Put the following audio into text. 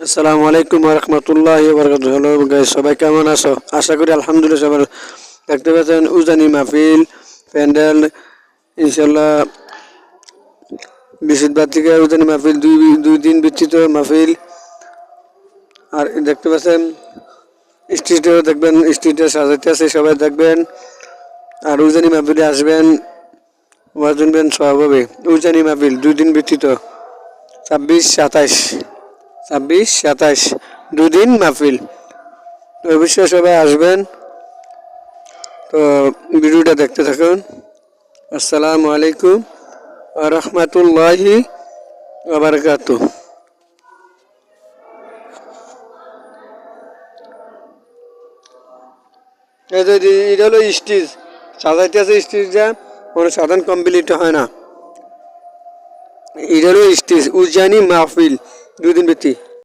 আসসালামু আলাইকুম রহমতুল্লাহ বরকাত হ্যালো সবাই কেমন আছো? আশা করি আলহামদুলিল্লাহ সবার দেখতে পাচ্ছেন উজানি মাহফিল, প্যান্ডেল ইনশাল্লাহ বৃহস্পতিবার থেকে উজানি মাহফিল, দুই দুই দিন বিস্তৃত মাহফিল। আর দেখতে পাচ্ছেন স্ট্রিটেও দেখবেন স্ট্রিটে সাজাইতে আছে, সবাই দেখবেন। আর উজানি মাহফিলে আসবেন, ওয়াজ শুনবেন সব হবে উজানি মাহফিল, দুই দিন বিস্তৃত। ছাব্বিশ, সাতাইশ। ছাব্বিশ, সাতাইশ, দুদিন মাহফিল। তো অবশ্যই সবাই আসবেন। তো ভিডিওটা দেখতে থাকুন। আসসালামু আলাইকুম রহমতুল্লাহি আবরকাত এটা হলো স্টেজ। সাজাইতে আছে স্টেজটা, কোনো সাধারণ কমপ্লিট হয় না। এটা হলো স্টেজ, উজানি মাহফিল। দুদিন ব্যক্তি